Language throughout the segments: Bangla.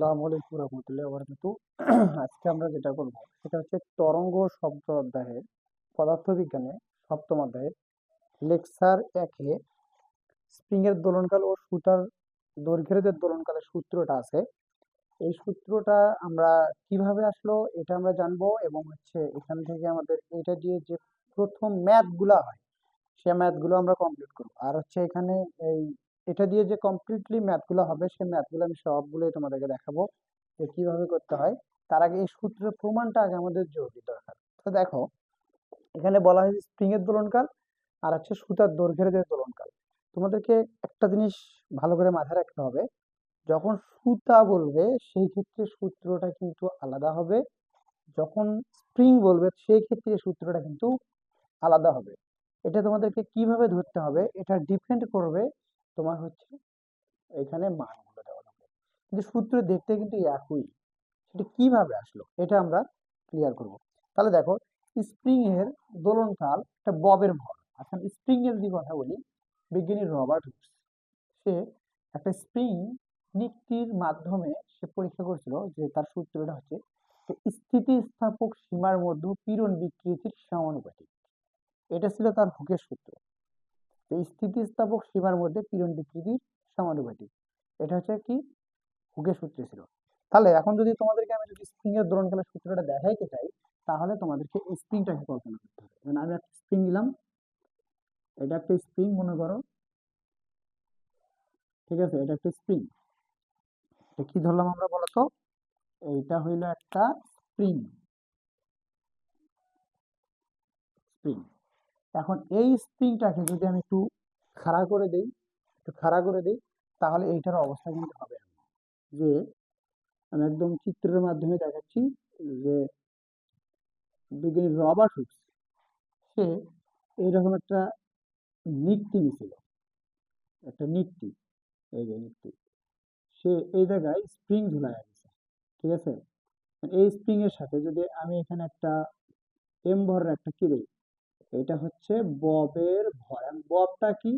আসসালামু আলাইকুম রহমতুল্লাহ বরকাতু আজকে আমরা যেটা করব, সেটা হচ্ছে তরঙ্গ শব্দ অধ্যায়ের পদার্থবিজ্ঞানে সপ্তম অধ্যায়ের লেকচার একে স্প্রিং এর দোলনকাল ও সুতার দৈর্ঘ্যের দোলনকালের সূত্রটা আছে, এই সূত্রটা আমরা কীভাবে আসলো এটা আমরা জানব এবং হচ্ছে এখান থেকে আমাদের এটা দিয়ে যে প্রথম ম্যাথগুলা হয়, সে ম্যাথগুলো আমরা কমপ্লিট করব। আর হচ্ছে এখানে এই এটা দিয়ে যে কমপ্লিটলি ম্যাথগুলো হবে, সেই ম্যাথগুলো আমি সবগুলোই তোমাদেরকে দেখাবো যে কীভাবে করতে হয়। তার আগে এই সূত্রের প্রমাণটা আগে আমাদের জরুরি দরকার। তো দেখো, এখানে বলা হয়েছে স্প্রিং এর দোলনকাল আর হচ্ছে সুতার দৈর্ঘ্যের যে দোলনকাল। তোমাদেরকে একটা জিনিস ভালো করে মাথায় রাখতে হবে, যখন সুতা বলবে, সেই ক্ষেত্রে সূত্রটা কিন্তু আলাদা হবে। যখন স্প্রিং বলবে, সেই ক্ষেত্রে সূত্রটা কিন্তু আলাদা হবে। এটা তোমাদেরকে কীভাবে ধরতে হবে, এটা ডিপেন্ড করবে তোমার হচ্ছে এখানে মানগুলো দেওয়া কিন্তু সূত্র দেখতে কিন্তু একই। সেটা কীভাবে আসলো এটা আমরা ক্লিয়ার করব। তাহলে দেখো স্প্রিং এর দোলনকাল একটা ববের ভর। এখন স্প্রিং এর যদি কথা বলি, বিজ্ঞানী রবার্ট হুকস সে একটা স্প্রিং নিক্তির মাধ্যমে সে পরীক্ষা করেছিল যে তার সূত্রটা হচ্ছে স্থিতিস্থাপক সীমার মধ্যে পীড়ন বিকৃতির সমানুপাতিক। এটা ছিল তার হুকের সূত্র। এই স্থিতিস্থাপক সীমার মধ্যে পীড়ন বিকৃতির সমানুপাতিক। এটা হচ্ছে কি? হুকের সূত্রে ছিল। তাহলে এখন যদি তোমাদেরকে আমি যদি স্প্রিং এর দোলনকালের সূত্রটা দেখাইতে চাই, তাহলে তোমাদেরকে স্প্রিংটাকে কল্পনা করতে হবে। যেমন আমি একটা স্প্রিং নিলাম। এটা একটা স্প্রিং মনে করো। ঠিক আছে, এটা একটা স্প্রিং কি ধরলাম আমরা বলতো? এইটা হইল একটা স্প্রিং স্প্রিং এখন এই স্প্রিংটাকে যদি আমি একটু খাড়া করে দেই, একটু খাড়া করে দিই, তাহলে এইটার অবস্থা কিন্তু হবে যে আমি একদম চিত্রের মাধ্যমে দেখাচ্ছি যে বিজ্ঞানী রবার্ট হুকস সে এইরকম একটা নিক্তি নিছিল। একটা নিক্তি এই যে নিক্তি সে এই জায়গায় স্প্রিং ঝুলাই গেছে ঠিক আছে? এই স্প্রিং এর সাথে যদি আমি এখানে একটা এম ভরের একটা কি দেই এটা হচ্ছে ববের ভর ববটা কি?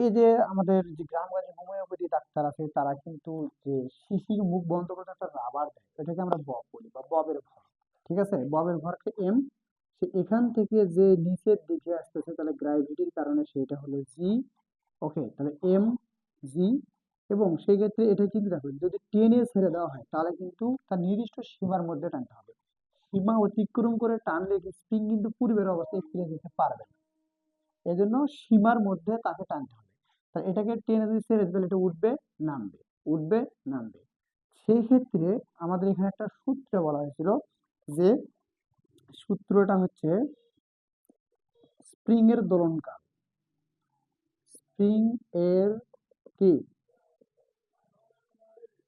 এই যে আমাদের যে গ্রামগঞ্জে হোমিওপ্যাথি ডাক্তার আছে, তারা কিন্তু যে শিশির মুখ বন্ধ করতে একটা রাবার দেয় এটাকে আমরা বব বলি বা ববের ভর ঠিক আছে? ববের ভরকে এম সে এখান থেকে যে নিচের দিকে আসতেছে, তাহলে গ্র্যাভিটির কারণে সেটা হলো জি ওকে তাহলে এম জি এবং সেই ক্ষেত্রে এটা কিন্তু দেখো, যদি টেনে ছেড়ে দেওয়া হয়, তাহলে কিন্তু তার নির্দিষ্ট সীমার মধ্যে টানতে হবে। সীমা অতিক্রম করে টানলে স্প্রিং কিন্তু পূর্বের অবস্থায় ফিরে যেতে পারবে না। এজন্য সীমার মধ্যে তাকে টানতে হবে। এটাকে টেনে যদি ছেড়ে দিলে এটা উঠবে, নামবে উঠবে, নামবে। সেই ক্ষেত্রে আমাদের এখানে একটা সূত্র বলা হয়েছিল যে সূত্রটা হচ্ছে স্প্রিং এর দোলনকাল। স্প্রিং এর কি?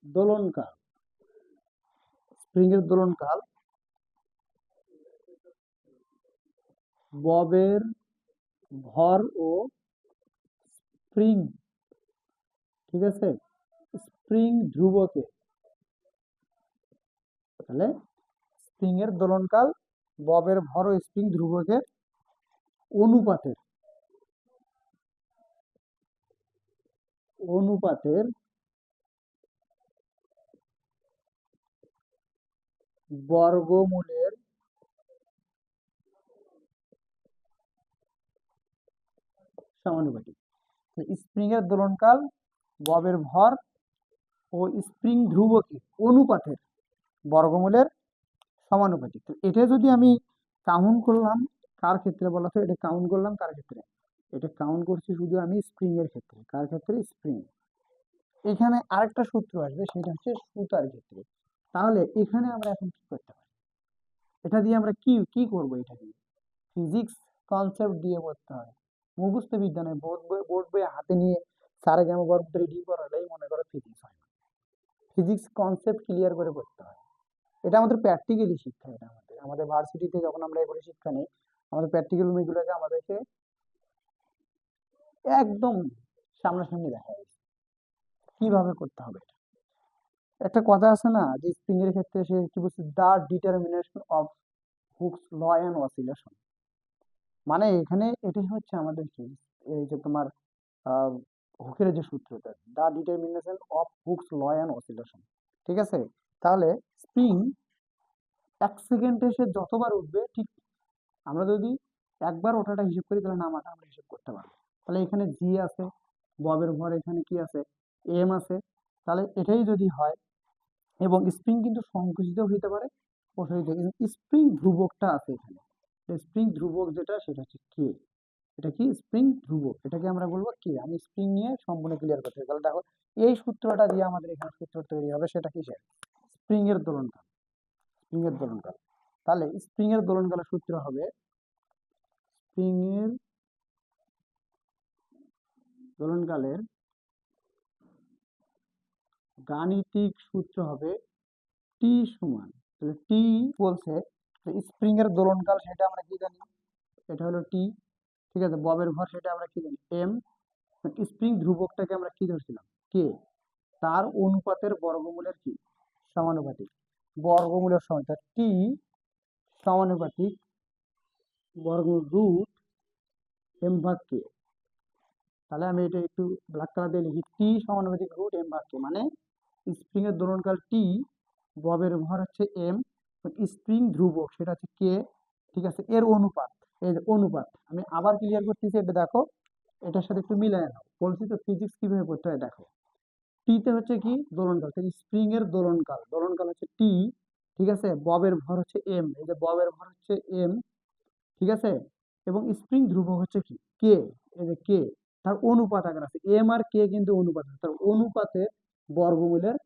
দোলনকাল। স্প্রিং এর দোলনকাল ববের ভর ও স্প্রিং, ঠিক আছে? স্প্রিং ধ্রুবকে। তাহলে স্প্রিং এর দোলনকাল ববের ভর ও স্প্রিং ধ্রুবকের অনুপাতের। অনুপাতের বর্গমূলের সমানুপাতিক। স্প্রিং এর দোলনকাল ববের ভর ও স্প্রিং ধ্রুবকের অনুপাতের বর্গমূলের সমানুপাতিক। তো এটা যদি আমি কাউন্ট করলাম, কার ক্ষেত্রে বলা তো? এটা কাউন্ট করলাম কার ক্ষেত্রে? এটা কাউন্ট করছি শুধু আমি স্প্রিং এর ক্ষেত্রে। কার ক্ষেত্রে? স্প্রিং। এখানে আরেকটা সূত্র আসবে, সেটা হচ্ছে সুতার ক্ষেত্রে। তাহলে এখানে আমরা এখন কি করতে পারি? এটা দিয়ে আমরা কি কি করব এটা দিয়ে? ফিজিক্স কনসেপ্ট দিয়ে করতে হয় মুখস্থ বিজ্ঞানে বোর্ড বই বোর্ড বই হাতে নিয়ে সারে জামা গর্ব রেডি করাটাই মনে করো ফিজিক্স হয় না। ফিজিক্স কনসেপ্ট ক্লিয়ার করে করতে হয়। এটা আমাদের প্র্যাকটিক্যালি শিক্ষা, এটা আমাদের। আমাদের ভার্সিটিতে যখন আমরা এগুলো শিক্ষা নিই, আমাদের প্র্যাকটিক্যাল বইগুলোকে আমাদেরকে একদম সামনাসামনি দেখা যায়। কীভাবে করতে হবে এটা? একটা কথা আছে না, যে স্প্রিং এর ক্ষেত্রে সে কি বলছে the determination of Hooke's law and oscillation মানে এখানে এটাই হচ্ছে আমাদের কি, এই যে তোমার হুকের যে সূত্রটা the determination of Hooke's law and oscillation ঠিক আছে? তাহলে স্প্রিং এক সেকেন্ডে সে যতবার উঠবে, ঠিক আমরা যদি একবার ওঠাটা হিসেব করি, তাহলে নামাটা আমরা হিসেব করতে পারব। তাহলে এখানে জি আছে, ববের ঘর এখানে কি আছে? এম আছে। তাহলে এটাই যদি হয়, এবং স্প্রিং কিন্তু সংকুচিত হইতে পারে প্রসারিত স্প্রিং ধ্রুবকটা আছে এখানে। স্প্রিং ধ্রুবক যেটা, সেটা হচ্ছে কে এটা কি? স্প্রিং ধ্রুবক। এটাকে আমরা বলব কে আমি স্প্রিং নিয়ে সম্পূর্ণ ক্লিয়ার করতে তাহলে দেখো, এই সূত্রটা দিয়ে আমাদের এখানে সূত্র তৈরি হবে সেটা কিসের? স্প্রিং এর দোলনকাল। স্প্রিং এর দোলনকাল। তাহলে স্প্রিং এর দোলনকালের সূত্র হবে স্প্রিং এর দোলনকালের গাণিতিক সূত্র হবে টি সমান। তাহলে টি বলছে স্প্রিং এর দোলনকাল সেটা আমরা কি জানি? এটা হলো টি ঠিক আছে? ববের ভর সেটা আমরা কি জানি? এম স্প্রিং ধ্রুবকটাকে আমরা কি ধরছিলাম? কে তার অনুপাতের বর্গমূলের কি? সমানুপাতিক। বর্গমূলের সমান টি সমানুপাতিক বর্গ রুট এম ভাগ কে তাহলে আমি এটা একটু ব্ল্যাক কালার দিয়ে লিখি। টি সমানুপাতিক রুট এম ভাগ কে মানে স্প্রিং এর দোলনকাল টি ববের ভর হচ্ছে এম স্প্রিং ধ্রুবক, সেটা হচ্ছে কে ঠিক আছে? এর অনুপাত যে অনুপাত, আমি আবার ক্লিয়ার করতেছি, এটা দেখো, এটার সাথে একটু মিলাই নাও। বলছি তো ফিজিক্স কীভাবে পড়তে হয়, দেখো। টিতে হচ্ছে কি? দোলনকাল স্প্রিং এর দোলনকাল দোলনকাল হচ্ছে টি ঠিক আছে? ববের ভর হচ্ছে এম এই যে ববের ভর হচ্ছে এম ঠিক আছে? এবং স্প্রিং ধ্রুবক হচ্ছে কি? কে এই যে কে তার অনুপাত আকার আছে। এম আর কে কিন্তু অনুপাত। তার অনুপাতে বর্গমূলের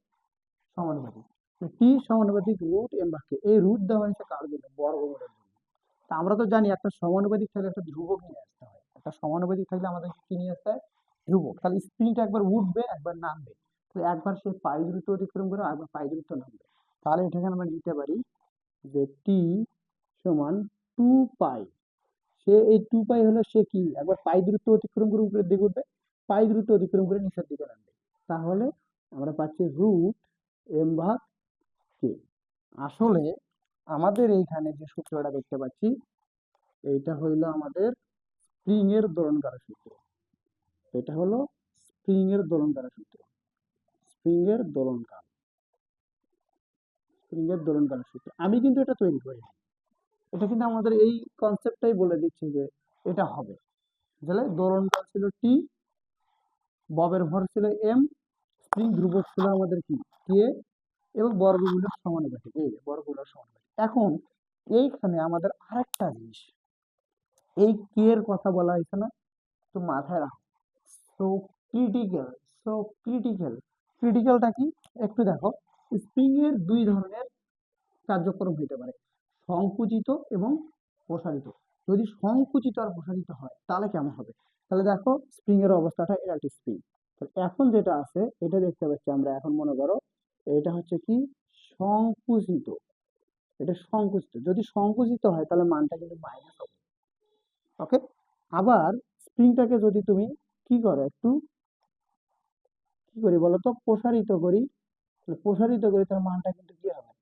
সমানুপাতিক। টি সমানুপাতিক রুট এম কে এই রুট দেওয়া হয়েছে কার জন্য? বর্গমূলের জন্য। তা আমরা তো জানি একটা সমানুপাতিক থাকলে একটা ধ্রুবক নিয়ে আসতে হয়। একটা সমানুপাতিক থাকলে আমাদের কি নিয়ে আসতে হয়? ধ্রুবক। তাহলে স্প্রিংটা একবার উঠবে একবার নামবে। তাহলে একবার সে পাই দ্রুত অতিক্রম করে একবার পাই দ্রুত নামবে। তাহলে এটাকে আমরা নিতে পারি যে টি সমান টু পাই সে এই টু পাই হলো সে কি? একবার পাই দ্রুত অতিক্রম করে উপরের দিকে উঠবে পাই দ্রুত অতিক্রম করে নিচের দিকে নামবে। তাহলে আমরা পাচ্ছি রুট এম ভাগ আসলে আমাদের এইখানে যে সূত্রটা দেখতে পাচ্ছি, এইটা হইল আমাদের স্প্রিং এর দোলনকার সূত্র। এটা হলো স্প্রিং এর দোলনকার সূত্র। স্প্রিং এর দোলনকাল স্প্রিং এর দোলনকার সূত্র। আমি কিন্তু এটা তৈরি করি এটা কিন্তু আমাদের এই কনসেপ্টটাই বলে দিচ্ছে যে এটা হবে। তাহলে দোলনকাল ছিল টি ববের ভর ছিল এম স্প্রিং ধ্রুবক ছিল আমাদের কি? কে এবং বর্গমূলের সমানুপাতিক, এই যে বর্গমূলের সমানুপাতিক। এখন এইখানে আমাদের আরেকটা জিনিস, এই কে এর কথা বলা হয়েছে না? তো মাথায় রাখো। সো ক্রিটিক্যাল সো ক্রিটিক্যাল ক্রিটিক্যালটা কি? একটু দেখো স্প্রিং এর দুই ধরনের কার্যক্রম হইতে পারে, সংকুচিত এবং প্রসারিত। যদি সংকুচিত আর প্রসারিত হয়, তাহলে কেমন হবে? তাহলে দেখো স্প্রিং এর অবস্থাটা এটা স্প্রিং এখন যেটা আছে, এটা দেখতে পাচ্ছি আমরা এখন, মনে করো এটা হচ্ছে কি? সংকুচিত। এটা সংকুচিত। যদি সংকুচিত হয়, তাহলে মানটা কিন্তু মাইনাস হবে। ওকে আবার স্প্রিংটাকে যদি তুমি কি করো একটু? কি করি বলো তো প্রসারিত করি। প্রসারিত করি, তাহলে মানটা কিন্তু কি হবে?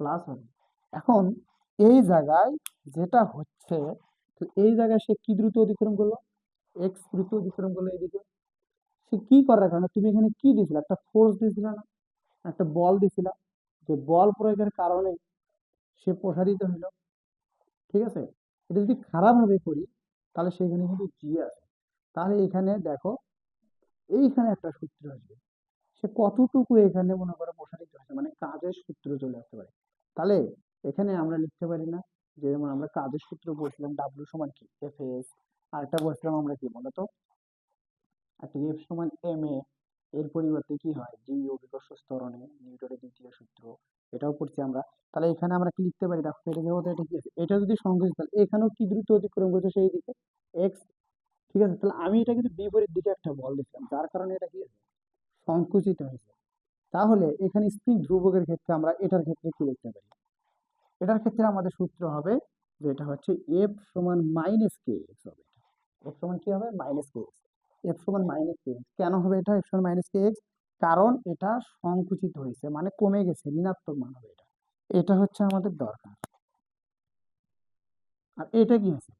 প্লাস হবে। এখন এই জায়গায় যেটা হচ্ছে, তো এই জায়গায় সে কি দ্রুত অতিক্রম করল? এক্স দ্রুত অতিক্রম করল এইদিকে সে কি করার কারণে? তুমি এখানে কি দিছিলে একটা ফোর্স দিছিলে না? একটা বল দিছিলা। যে বল প্রয়োগের কারণে সে প্রসারিত হইল। ঠিক আছে? এটা যদি খারাপভাবে করি, তাহলে সেখানে কিন্তু জি আছে। তাহলে এখানে দেখো, এইখানে একটা সূত্র আসবে। সে কতটুকু এখানে মনে করো প্রসারিত হয়েছে মানে কাজের সূত্র চলে আসতে পারে। তাহলে এখানে আমরা লিখতে পারি না যে যেমন আমরা কাজের সূত্র বলছিলাম ডাব্লিউ সমান কি? এফ এস আরেকটা বলছিলাম আমরা কি বলতো? একটা এফ সমান এম এ এর পরিবর্তে কি হয়? জি অভিকর্ষ স্তরণে নিউটনের দ্বিতীয় সূত্র, এটাও পড়ছি আমরা। তাহলে এখানে আমরা কি লিখতে পারি? দেখো, এটা যেহেতু এটা কি আছে, এটা যদি সংকুচিত তাহলে এখানেও কি দ্রুত অতিক্রম করছে সেই দিকে? এক্স ঠিক আছে? তাহলে আমি এটা কিন্তু বিপরীত দিকে একটা বল দিচ্ছিলাম যার কারণে এটা কি আছে সংকুচিত হয়েছে। তাহলে এখানে স্প্রিং ধ্রুবকের ক্ষেত্রে আমরা এটার ক্ষেত্রে কি লিখতে পারি? এটার ক্ষেত্রে আমাদের সূত্র হবে যে এটা হচ্ছে এফ সমান মাইনাস কে এক্স হবে এফ সমান কি হবে? মাইনাস কে এক্স এফ সমান মাইনাস কে কেন হবে এটা? এফ সমান মাইনাস কে এক্স কারণ এটা সংকুচিত হয়েছে মানে কমে গেছে, ঋণাত্মক মান হবে এটা। এটা হচ্ছে আমাদের দরকার। আর এটা কি আছে?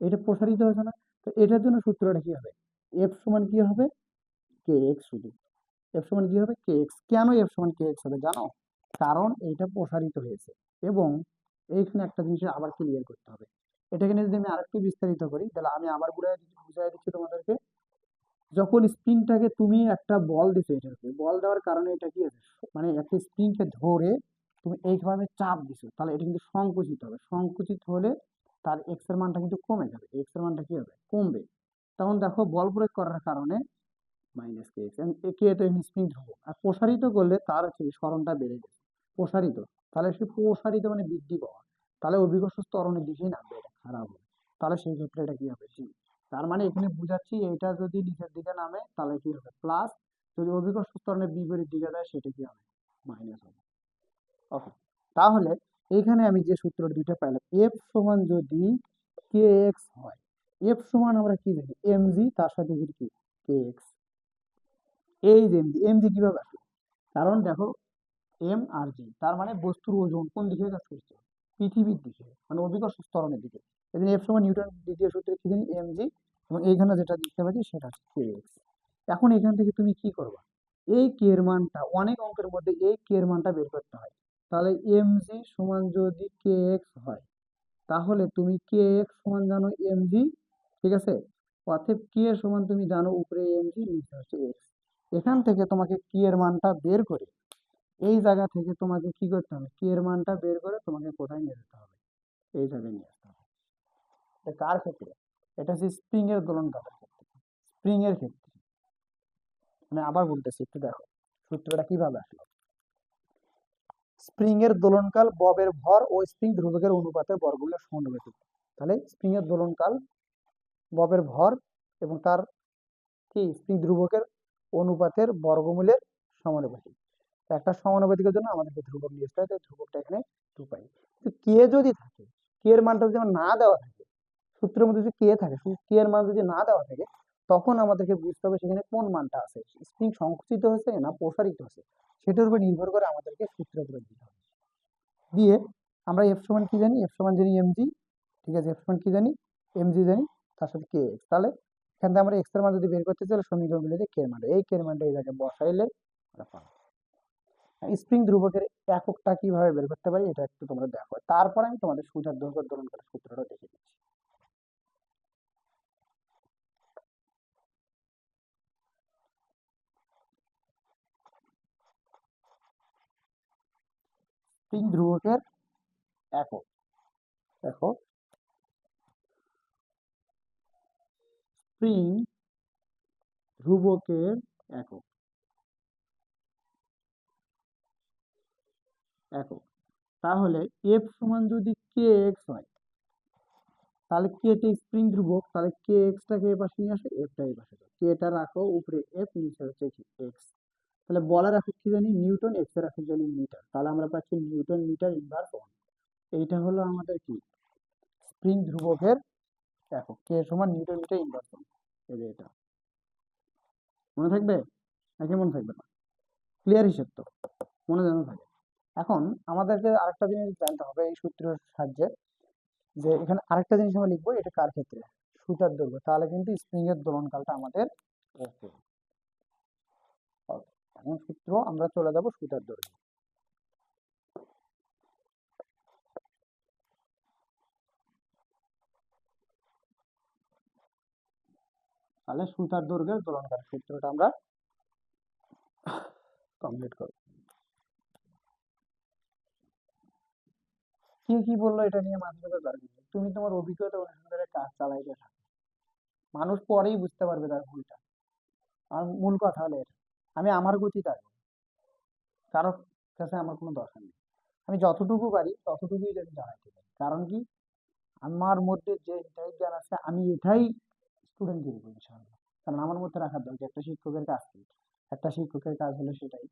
এটা প্রসারিত হয়েছে না? তো এটার জন্য সূত্রটা কি হবে? এফ সমান কি হবে? কে এক্স শুধু। এফ সমান কি হবে? কে এক্স কেন এফ সমান কে এক্স হবে জানো? কারণ এইটা প্রসারিত হয়েছে। এবং এইখানে একটা জিনিস আবার ক্লিয়ার করতে হবে। এটাকে নিয়ে যদি আমি আরেকটু বিস্তারিত করি, তাহলে আমি আবার বুঝাই বুঝাই দিচ্ছি তোমাদেরকে। যখন স্প্রিংটাকে তুমি একটা বল দিছো এটাকে, বল দেওয়ার কারণে এটা কি আছে মানে একটা স্প্রিংকে ধরে তুমি এইভাবে চাপ দিছো, তাহলে এটা কিন্তু সংকুচিত হবে। সংকুচিত হলে তার এক্সের মানটা কিন্তু কমে যাবে। এক্সের মানটা কি হবে? কমবে। তখন দেখো বল প্রয়োগ করার কারণে মাইনাস কে এক্স কে তো স্প্রিং ধ্রুব আর প্রসারিত করলে তার হচ্ছে স্মরণটা বেড়ে গেছে প্রসারিত। তাহলে সে প্রসারিত মানে বৃদ্ধি পাওয়া। তাহলে অভিকর্ষ ত্বরণের দিকেই নামবে, এটা খারাপ হবে। তাহলে সেই ক্ষেত্রে এটা কি হবে? জি তার মানে এখানে বুঝাচ্ছি এটা যদি নিচের দিকে নামে, তাহলে কি হবে? প্লাস যদি অভিকর্ষ ত্বরণের বিপরীত দিকে যায়, সেটা কি হবে? মাইনাস হবে। ওকে তাহলে এইখানে আমি যে সূত্র দুইটা পাইলাম এফ সমান যদি কে এক্স হয় এফ সমান আমরা কি জানি? এম জি তার সাথে কি কে? এক্স এই যে এমজি এমজি কীভাবে আসলো? কারণ দেখো এম আর জি তার মানে বস্তুর ওজন কোন দিকে কাজ করছে? পৃথিবীর দিকে মানে অভিকর্ষ স্তরণের দিকে। এই এফ সমান নিউটন দ্বিতীয় সূত্রে কি জানি? এম জি এবং এইখানে যেটা দেখতে পাচ্ছি সেটা কে এক্স এখন এখান থেকে তুমি কি করবা? এই কে এর মানটা, অনেক অঙ্কের মধ্যে এই কে এর মানটা বের করতে হয়। তাহলে এম জি সমান যদি কে এক্স হয়, তাহলে তুমি কে এক্স সমান জানো এম জি ঠিক আছে? অতএব কে সমান তুমি জানো উপরে এম জি নিচে হচ্ছে এক্স এখান থেকে তোমাকে কি এর মানটা বের করে, এই জায়গা থেকে তোমাকে কি করতে হবে? কি এর মানটা বের করে তোমাকে কোথায় নিয়ে যেতে হবে? এই জায়গায় নিয়ে এটা কার ক্ষেত্রে? এটা হচ্ছে স্প্রিং এর দোলন কাপের ক্ষেত্রে। স্প্রিং এর ক্ষেত্রে। আমি আবার বলতেছি, একটু দেখো, সূত্রটা কীভাবে আসলো? স্প্রিং এর দোলনকাল ববের ভর ও স্প্রিং ধ্রুবকের অনুপাতের বর্গমূলের সমানুপাতিক তাহলে স্প্রিং এর দোলনকাল ববের ভর এবং তার কি? স্প্রিং ধ্রুবকের অনুপাতের বর্গমূলের সমানুপাতিক একটা সমানুপাতিকের জন্য আমাদেরকে ধ্রুবক নিয়ে আসতে হয় ধ্রুবকটা এখানে টু পাই। কিন্তু কে যদি থাকে কে এর মানটা যদি না দেওয়া থাকে সূত্রের মধ্যে যদি কে থাকে, শুধু কে এর মান যদি না দেওয়া থাকে, তখন আমাদেরকে বুঝতে হবে সেখানে কোন মানটা আছে। স্প্রিং সংকুচিত হয়েছে না প্রসারিত হয়েছে? সেটার উপর নির্ভর করে আমাদেরকে উপরে দিতে হবে। দিয়ে আমরা এফ সমান কি জানি? এফ সমান জানি এমজি ঠিক আছে? এফ সমান কি জানি? এমজি জানি, তার সাথে কে এক্স তাহলে এখান থেকে আমরা এক্সের মান যদি বের করতে চাই সমীকরণ মিলে কে এর মানটা। এই কে মানটা এই জায়গায় বসাইলে আমরা পাবো। স্প্রিং ধ্রুবকের এককটা কীভাবে বের করতে পারি, এটা একটু তোমরা দেখো। তারপর আমি তোমাদের সুতার দৈর্ঘ্য দোলন করার সূত্রটা দেখে দিচ্ছি। স্প্রিং ধ্রুবকের একক। দেখো। স্প্রিং ধ্রুবকের একক। একক। তাহলে এফ সমান যদি কে এক্স হয়, তাহলে কে টা স্প্রিং ধ্রুবক, তাহলে কে এক্সটাকে এ পাশে নিয়ে আসো এফটা এ পাশে কে টা রাখো, উপরে এফ নিচে হচ্ছে এক্স তাহলে বলার একক কি জানি? নিউটন এক্সের একক জানি মিটার তাহলে আমরা পাচ্ছি নিউটন মিটার ইনভার্স ওয়ান এইটা হলো আমাদের কি? স্প্রিং ধ্রুবকের একক। কে সমান নিউটন মিটার ইনভার্স ওয়ান এই যে এটা। মনে থাকবে? নাকি মনে থাকবে না। ক্লিয়ার হিসেব তো। মনে জানা থাকে। এখন আমাদেরকে আরেকটা জিনিস জানতে হবে এই সূত্রের সাহায্যে, যে এখানে আরেকটা জিনিস আমরা লিখব, এটা কার ক্ষেত্রে? সুতার দৈর্ঘ্য। তাহলে কিন্তু স্প্রিং এর দোলনকালটা আমাদের ওকে সূত্র আমরা চলে যাব সুতার দৈর্ঘ্য তাহলে সুতার দৈর্ঘ্যের দোলনকাল সূত্রটা আমরা কমপ্লিট করব। কে কি বলল এটা নিয়ে মাথা ব্যথা দরকার তুমি তোমার অভিজ্ঞতা অনুসারে কাজ চালাইতে থাকো। মানুষ পরেই বুঝতে পারবে তার ভুলটা। আর মূল কথা হলো এটা। আমি আমার গতি তাই কারোর কাছে আমার কোনো দরকার নেই। আমি যতটুকু পারি, ততটুকুই আমি জানাইতে পারি। কারণ কি? আমার মধ্যে যে এটাই জ্ঞান আছে, আমি এটাই স্টুডেন্টকে দেবো ইনশাআল্লাহ। কারণ আমার মধ্যে রাখার দরকার। একটা শিক্ষকের কাজ কি? একটা শিক্ষকের কাজ হলো সেটাই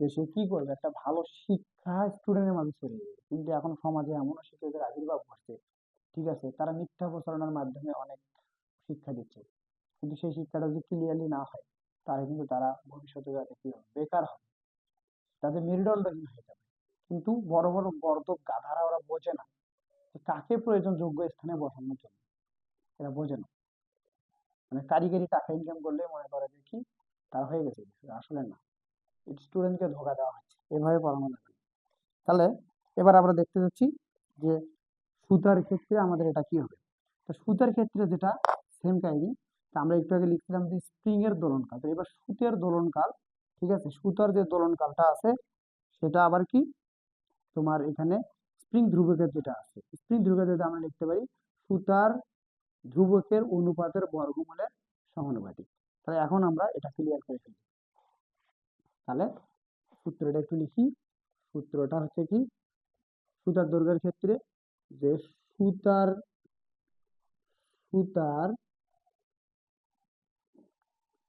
যে সে কি করবে? একটা ভালো শিক্ষা স্টুডেন্টের মাঝে ছড়িয়ে দেবে কিন্তু এখন সমাজে এমনও শিক্ষকের আবির্ভাব ঘটছে, ঠিক আছে? তারা মিথ্যা প্রচারণার মাধ্যমে অনেক শিক্ষা দিচ্ছে। কিন্তু সেই শিক্ষাটা যদি ক্লিয়ারলি না হয় তাহলে কিন্তু তারা ভবিষ্যতে যাতে কি হবে বেকার হবে। তাদের মেরুদণ্ডহীন হয়ে যাবে। কিন্তু বড় বড় গর্দব গাধারা ওরা বোঝে না কাকে প্রয়োজন যোগ্য স্থানে বসানোর জন্য। এরা বোঝে না। মানে কারিগরি টাকা ইনকাম করলে মনে করে যে কি, তার হয়ে গেছে। আসলে না। স্টুডেন্টকে ধোকা দেওয়া হচ্ছে। এভাবে পড়ানো যাবে তাহলে এবার আমরা দেখতে যাচ্ছি যে সুতার ক্ষেত্রে আমাদের এটা কি হবে? তো সুতার ক্ষেত্রে যেটা সেম কাহিনী। আমরা একটু আগে লিখছিলাম যে স্প্রিং এর দোলনকাল তো এবার সুতের দোলনকাল ঠিক আছে? সুতার যে দোলনকালটা আছে, সেটা আবার কি? তোমার এখানে স্প্রিং ধ্রুবকের যেটা আছে। স্প্রিং ধ্রুবকের যেটা আমরা লিখতে পারি, সুতার ধ্রুবকের অনুপাতের বর্গমূলের সমানুপাতিক তাহলে এখন আমরা এটা ক্লিয়ার করে ফেলি। তাহলে সূত্রটা একটু লিখি। সূত্রটা হচ্ছে কি? সুতার দৈর্ঘ্যের ক্ষেত্রে যে সুতার সুতার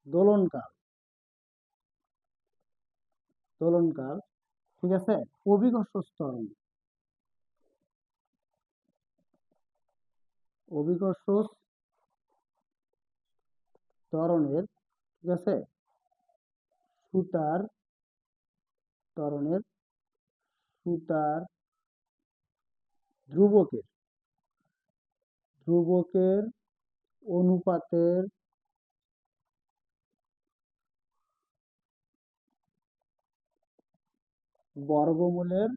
দোলনকাল। দোলনকাল, ঠিক আছে? অভিকর্ষ স্তরণ। অভিকর্ষ ত্বরণের ঠিক আছে? সুতার ত্বরণের সুতার ধ্রুবকের ধ্রুবকের অনুপাতের বর্গমূলের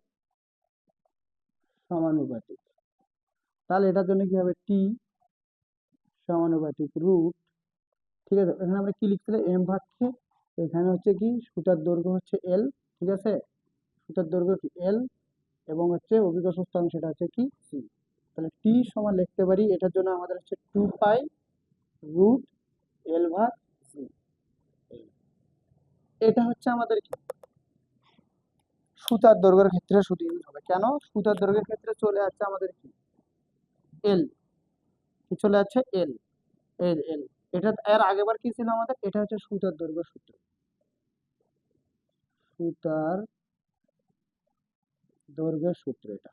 সমানুপাতিক। তাহলে এটার জন্য কি হবে? টি সমানুপাতিক রুট ঠিক আছে? এখানে আমরা কি লিখছিলাম এম ভাগ কে এখানে হচ্ছে কি? সুতার দৈর্ঘ্য হচ্ছে এল ঠিক আছে? সুতার দৈর্ঘ্য কি? এল এবং হচ্ছে অভিকর্ষ স্থান সেটা হচ্ছে কি? সি তাহলে টি সমান লিখতে পারি, এটার জন্য আমাদের হচ্ছে টু পাই রুট এল ভাগ সি এটা হচ্ছে আমাদের কি? সুতার দৈর্ঘ্যের ক্ষেত্রে শুধু ইউজ হবে। কেন? সুতার দৈর্ঘ্যের ক্ষেত্রে চলে আসছে আমাদের কি? এল কি চলে যাচ্ছে এল এল এল এটা এর আগেবার কি ছিল আমাদের? এটা হচ্ছে সুতার দৈর্ঘ্য সূত্র। সুতার দৈর্ঘ্যের সূত্র এটা।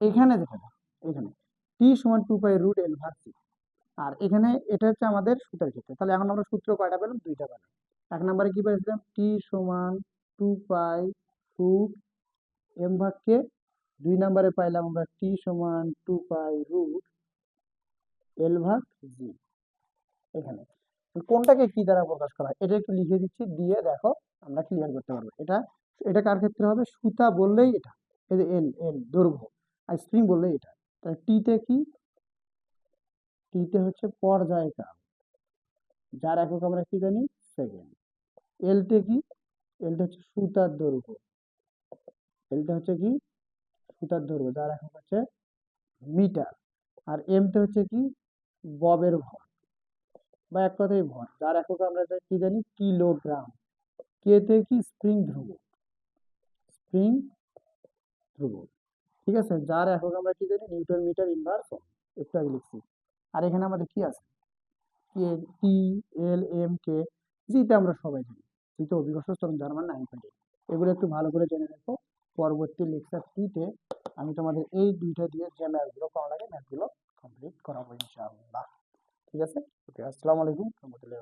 এখানে যেটা এখানে। টি সমান টু পাই রুট এল ভাগ আর এখানে এটা হচ্ছে আমাদের সুতার ক্ষেত্রে। তাহলে এখন আমরা সূত্র কয়টা পেলাম? দুইটা পেলাম। এক নম্বরে কি পেয়েছিলাম? টি সমান টু পাই রুট এম ভাগ কে দুই নম্বরে পাইলাম আমরা টি সমান টু পাই রুট এল ভাগ জি এখানে। কোনটাকে কি দ্বারা প্রকাশ করা হয়? এটা একটু লিখে দিচ্ছি, দিয়ে দেখো আমরা ক্লিয়ার করতে পারব। এটা এটা কার ক্ষেত্রে হবে? সুতা বললেই এটা। এল এল দৈর্ঘ্য। আর স্প্রিং বললেই এটা। তাহলে টিতে কি? টিতে হচ্ছে পর্যায়কাল যার একক আমরা কি জানি? সেকেন্ড এলতে কি? এলটা হচ্ছে সুতার দৈর্ঘ্য। এলটা হচ্ছে কি? সুতার দৈর্ঘ্য, যার একক হচ্ছে মিটার। আর এমটা হচ্ছে কি? ববের ভর, বা এক কথায় ভর। যার একক আমরা কি জানি? কিলোগ্রাম। কেতে কি? স্প্রিং ধ্রুব স্প্রিং ধ্রুব ঠিক আছে? যার একক আমরা কি জানি? নিউটন মিটার ইনভার্স একটু আগে লিখছি। আর এখানে আমাদের কি আছে? কে টি এল এম কে জিতে আমরা সবাই জানি। জিতে অভিকর্ষ স্তরণ, যার মানে নাইন এগুলো একটু ভালো করে জেনে রাখো পরবর্তী লেকচার টুতে আমি তোমাদের এই দুইটা দিয়ে যে ম্যাথগুলো করা লাগে, ম্যাথগুলো কমপ্লিট করাবো ইনশাআল্লাহ। ঠিক আছে? ওকে, আসসালামু আলাইকুম। রহমতুল্লাহ